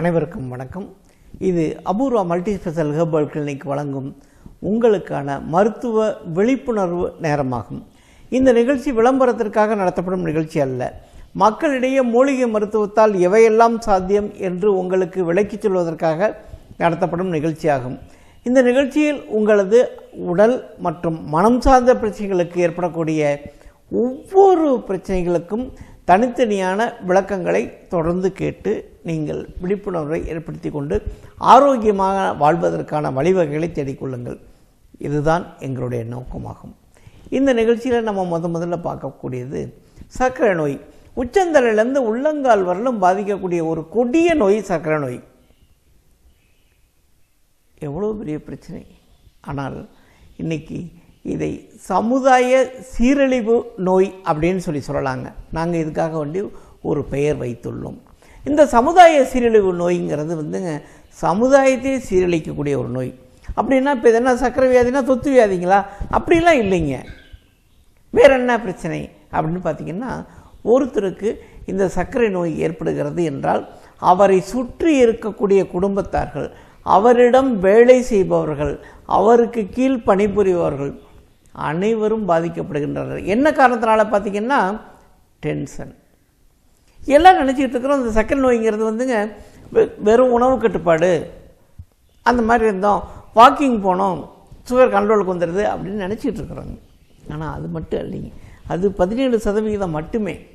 அனைவருக்கும் வணக்கம். இது Apoorva multi special herbal clinic வழங்கும் உங்களுக்கான மருத்துவ விழிப்புணர்வு நேரமாகும். இந்த நிகழ்ச்சி விளம்பரத்திற்காக நடத்தப்படும் நிகழ்ச்சி அல்ல. மக்களிடையே மூலிகை மருத்துவத்தால் எவையெல்லாம் சாத்தியம் என்று உங்களுக்கு விளக்கிச் சொல்வதற்காக நடத்தப்படும் நிகழ்ச்சியாகும். இந்த நிகழ்ச்சியில் உங்களது உடல் மற்றும் மனம் சார்ந்த பிரச்சனைகளுக்கு ஏற்படக்கூடிய ஒவ்வொரு பிரச்சனைகளுக்கும் தனித்தனியான விளக்கங்களை தொடர்ந்து கேட்டு நீங்கள் விழிப்புணர்வை ஏற்படுத்தி கொண்டு ஆரோக்கியமாக வாழ்வதற்கான வழிவகைகளை தேடிக்கொள்ளுங்கள். இதுதான் எங்களுடைய நோக்கமாகும். இந்த நிகழ்ச்சியில் நம்ம முத முதல்ல பார்க்கக்கூடியது சர்க்கரை நோய். உச்சந்தலையிலேருந்து உள்ளங்கால் வரலும் பாதிக்கக்கூடிய ஒரு கொடிய நோய் சர்க்கரை நோய். எவ்வளோ பெரிய பிரச்சனை. ஆனால் இன்னைக்கு இதை சமுதாய சீரழிவு நோய் அப்படின்னு சொல்லி சொல்லலாங்க. நாங்கள் இதுக்காக வேண்டி ஒரு பெயர் வைத்துள்ளோம். இந்த சமுதாய சீரழிவு நோய்ங்கிறது வந்துங்க சமுதாயத்தையே சீரழிக்கக்கூடிய ஒரு நோய். அப்படின்னா இப்போ இது என்ன சக்கரை வியாதினா தொத்து வியாதிங்களா? அப்படிலாம் இல்லைங்க. வேற என்ன பிரச்சனை? அப்படின்னு பார்த்தீங்கன்னா ஒருத்தருக்கு இந்த சர்க்கரை நோய் ஏற்படுகிறது என்றால் அவரை சுற்றி இருக்கக்கூடிய குடும்பத்தார்கள் அவரிடம் வேலை செய்பவர்கள் அவருக்கு கீழ் பணிபுரிபவர்கள் அனைவரும் பாதிக்கப்படுகின்றனர் என்ன காரணத்தினால பார்த்தீங்கன்னா டென்ஷன். எல்லாம் நினச்சிக்கிட்டு இருக்கிறோம். இந்த சக்கரை நோய்ங்கிறது வந்துங்க வெ- வெறும் உணவு கட்டுப்பாடு. அந்த மாதிரி இருந்தோம். வாக்கிங் போனோம். சுகர் கண்ட்ரோலுக்கு வந்துடுது அப்படின்னு நினச்சிட்டு இருக்கிறாங்க. ஆனால் அது மட்டும் இல்லைங்க. அது பதினேழு சதவிகிதம் மட்டுமே.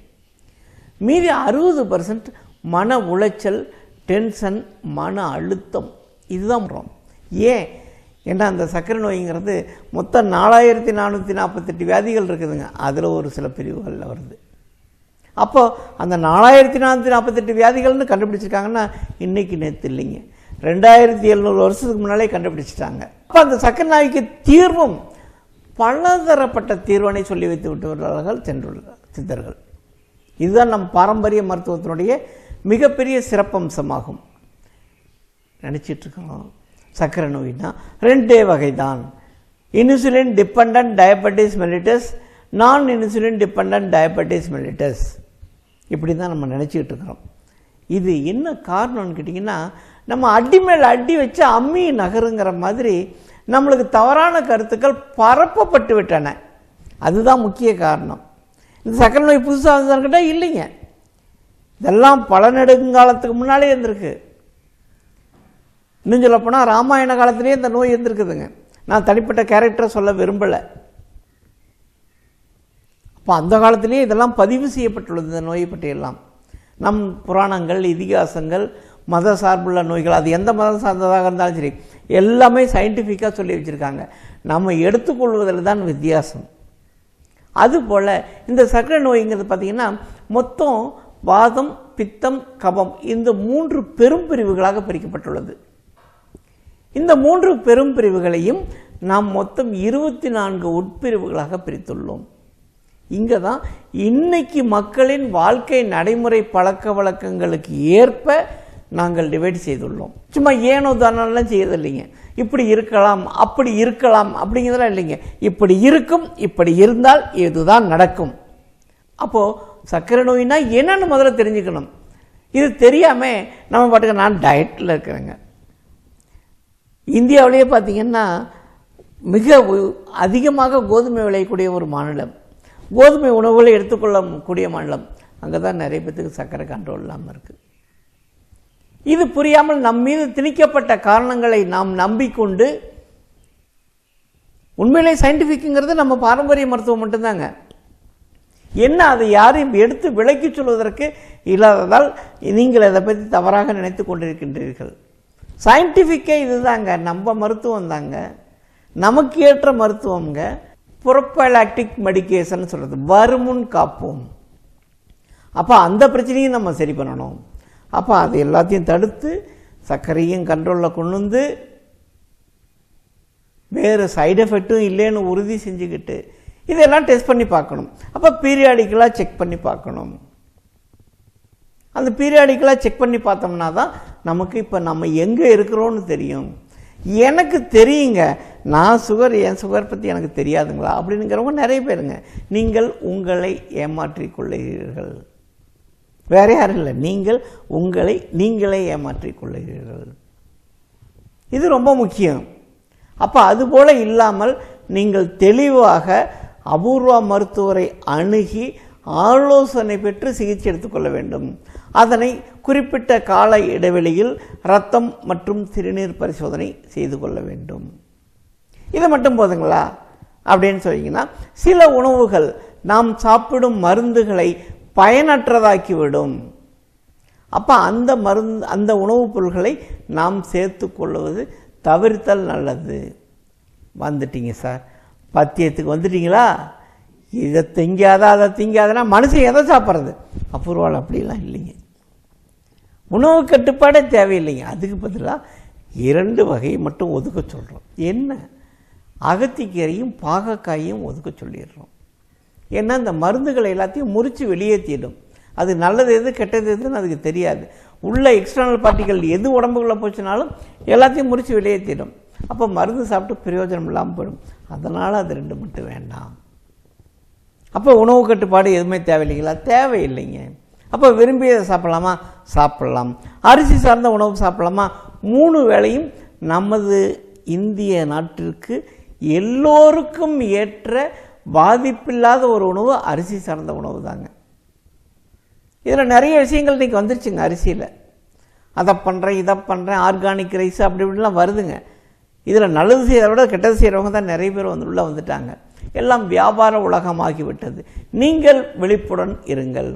மீதி அறுபது பர்சன்ட் மன உளைச்சல் டென்ஷன் மன அழுத்தம். இதுதான் ரோம் ஏன்? ஏன்னா அந்த சர்க்கரை நோய்ங்கிறது மொத்தம் நாலாயிரத்தி நானூற்றி நாற்பத்தெட்டு வியாதிகள் இருக்குதுங்க. அதில் ஒரு சில பிரிவுகளில் வருது. அப்போது அந்த நாலாயிரத்தி நானூற்றி நாற்பத்தெட்டு வியாதிகள்னு கண்டுபிடிச்சிருக்காங்கன்னா இன்றைக்கி நேற்று இல்லைங்க. ரெண்டாயிரத்தி எழுநூறு வருஷத்துக்கு முன்னாலே கண்டுபிடிச்சிட்டாங்க. அப்போ அந்த சக்கரை நோய்க்கு தீர்வும் பலதரப்பட்ட தீர்வனை சொல்லி வைத்து விட்டவர்கள் சென்றுள்ளார் சித்தர்கள். இதுதான் நம் பாரம்பரிய மருத்துவத்தினுடைய மிகப்பெரிய சிறப்பம்சமாகும். நினச்சிட்டு சக்கரை சர்க்கரை நோய்னா ரெண்டே வகை தான் insulin dependent diabetes mellitus non insulin dependent diabetes mellitus இப்படி தான் நம்ம நினச்சிக்கிட்டு இருக்கிறோம் இது என்ன காரணம்னு கேட்டிங்கன்னா நம்ம அடி மேல் அடி வச்சு அம்மி நகருங்கிற மாதிரி நம்மளுக்கு தவறான கருத்துக்கள் பரப்பப்பட்டு விட்டன. அதுதான் முக்கிய காரணம். இந்த சர்க்கரை நோய் புதுசாக வந்ததுக்கிட்ட இல்லைங்க. இதெல்லாம் பல நெடுங்காலத்துக்கு முன்னாலே இருந்திருக்கு. இன்னும் சொல்லப்போனால் ராமாயண காலத்திலேயே இந்த நோய் இருந்திருக்குதுங்க. நான் தனிப்பட்ட கேரக்டரை சொல்ல விரும்பலை. இப்போ அந்த காலத்திலேயே இதெல்லாம் பதிவு செய்யப்பட்டுள்ளது இந்த நோயை பற்றியெல்லாம். நம் புராணங்கள் இதிகாசங்கள் மத சார்புள்ள நோய்கள் அது எந்த மதம் சார்ந்ததாக இருந்தாலும் சரி எல்லாமே சயின்டிஃபிக்காக சொல்லி வச்சுருக்காங்க. நம்ம எடுத்துக்கொள்வதில் தான் வித்தியாசம். அதுபோல் இந்த சர்க்கரை நோய்ங்கிறது பார்த்திங்கன்னா மொத்தம் வாதம் பித்தம் கபம் இந்த மூன்று பெரும் பிரிவுகளாக பிரிக்கப்பட்டுள்ளது. இந்த மூன்று பெரும் பிரிவுகளையும் நாம் மொத்தம் இருபத்தி நான்கு உட்பிரிவுகளாக பிரித்துள்ளோம். இங்கே தான் இன்னைக்கு மக்களின் வாழ்க்கை நடைமுறை பழக்க வழக்கங்களுக்கு ஏற்ப நாங்கள் டிவைட் செய்துள்ளோம். சும்மா ஏனோ தானெல்லாம் செய்யறதில்லைங்க. இப்படி இருக்கலாம் அப்படி இருக்கலாம் அப்படிங்கிறதெல்லாம் இல்லைங்க. இப்படி இருக்கும் இப்படி இருந்தால் இதுதான் நடக்கும். அப்போது சர்க்கரை நோயினா என்னன்னு முதல்ல தெரிஞ்சுக்கணும். இது தெரியாமல் நம்ம பாட்டுக்கு நான் டயட்டில் இருக்கிறேங்க. இந்தியாவிலேயே பார்த்தீங்கன்னா மிக அதிகமாக கோதுமை விளையக்கூடிய ஒரு மாநிலம். கோதுமை உணவுகளை எடுத்துக்கொள்ளக்கூடிய மாநிலம் அங்கே தான் நிறைய பேத்துக்கு சர்க்கரை கண்ட்ரோல் இல்லாமல் இருக்குது இது புரியாமல் நம் மீது திணிக்கப்பட்ட காரணங்களை நாம் நம்பிக்கொண்டு உண்மையிலே சயின்டிஃபிக்குங்கிறது நம்ம பாரம்பரிய மருத்துவம் மட்டும்தாங்க. என்ன அதை யாரையும் எடுத்து விளக்கி சொல்வதற்கு இல்லாததால் நீங்கள் அதை பற்றி தவறாக நினைத்து கொண்டிருக்கின்றீர்கள். சயின்டிஃபிக்கே இதுதாங்க. நம்ம மருத்துவம் தாங்க நமக்கு ஏற்ற மருத்துவம்ங்க. புறப்பலாக்டிக் மெடிக்கேஷன் சொல்கிறது வருமுன் காப்போம். அப்போ அந்த பிரச்சனையும் நம்ம சரி பண்ணணும். அப்போ அது எல்லாத்தையும் தடுத்து சர்க்கரையும் கண்ட்ரோலில் கொண்டு வந்து வேறு சைடு எஃபெக்ட்டும் இல்லைன்னு உறுதி செஞ்சுக்கிட்டு இதெல்லாம் டெஸ்ட் பண்ணி பார்க்கணும். அப்போ பீரியாடிக்கலாக செக் பண்ணி பார்க்கணும். அந்த பீரியாடிக்கலாக செக் பண்ணி பார்த்தோம்னா தான் நமக்கு இப்போ நம்ம எங்கே இருக்கிறோன்னு தெரியும். எனக்கு தெரியுங்க நான் சுகர் என் சுகர் பற்றி எனக்கு தெரியாதுங்களா? அப்படிங்கிறவங்க நிறைய பேருங்க. நீங்கள் உங்களை ஏமாற்றிக் கொள்ளுகிறீர்கள் வேற யாரும் இல்லை. நீங்கள் உங்களை நீங்களே ஏமாற்றிக் கொள்ளுகிறீர்கள் இது ரொம்ப முக்கியம். அப்போ அதுபோல் இல்லாமல் நீங்கள் தெளிவாக அபூர்வ மருத்துவரை அணுகி ஆலோசனை பெற்று சிகிச்சை எடுத்துக்கொள்ள வேண்டும். அதனை குறிப்பிட்ட கால இடைவெளியில் இரத்தம் மற்றும் சிறுநீர் பரிசோதனை செய்து கொள்ள வேண்டும். இது மட்டும் போதுங்களா? அப்படின்னு சொன்னீங்கன்னா சில உணவுகள் நாம் சாப்பிடும் மருந்துகளை பயனற்றதாக்கிவிடும். அப்போ அந்த மருந்து அந்த உணவுப் பொருட்களை நாம் சேர்த்து கொள்வது தவிர்த்தல் நல்லது. வந்துட்டீங்க சார். பத்தியத்துக்கு வந்துட்டீங்களா? இதை திங்காத அதை திங்காதனா? மனுஷன் எதை சாப்பிட்றது? அபூர்வால் அப்படிலாம் இல்லைங்க. உணவு கட்டுப்பாடே தேவையில்லைங்க. அதுக்கு பதிலாக இரண்டு வகையை மட்டும் ஒதுக்க சொல்கிறோம் என்ன? அகத்திக்கீரையும் பாகக்காயும் ஒதுக்க சொல்லிடுறோம். ஏன்னா இந்த மருந்துகளை எல்லாத்தையும் முறித்து வெளியேற்றிடும் அது நல்லது எது கெட்டது எதுன்னு அதுக்கு தெரியாது. உள்ள எக்ஸ்டர்னல் பார்ட்டிகள் எது உடம்புக்குள்ளே போச்சுனாலும் எல்லாத்தையும் முறித்து வெளியேற்றிடும் அப்போ மருந்து சாப்பிட்டு பிரயோஜனம் இல்லாமல் போயிடும். அதனால் அது ரெண்டு மட்டும் வேண்டாம். அப்போ உணவு கட்டுப்பாடு எதுவுமே தேவையில்லைங்களா? தேவையில்லைங்க. அப்போ விரும்பியதை சாப்பிடலாமா? சாப்பிடலாம். அரிசி சார்ந்த உணவு சாப்பிடலாமா? மூணு வேளையும் நமது இந்திய நாட்டிற்கு எல்லோருக்கும் ஏற்ற பாதிப்பில்லாத ஒரு உணவு அரிசி சார்ந்த உணவு தாங்க. இதில் நிறைய விஷயங்கள் இன்றைக்கி வந்துருச்சுங்க அரிசியில். அதை பண்ணுறேன் இதை பண்ணுறேன் ஆர்கானிக் ரைஸ் அப்படி இப்படிலாம் வருதுங்க. இதில் நல்லது செய்கிறத விட கெட்டது செய்கிறவங்க தான் நிறைய பேர் வந்து உள்ளே வந்துட்டாங்க. எல்லாம் வியாபார உலகமாகிவிட்டது. நீங்கள் விழிப்புடன் இருங்கள்.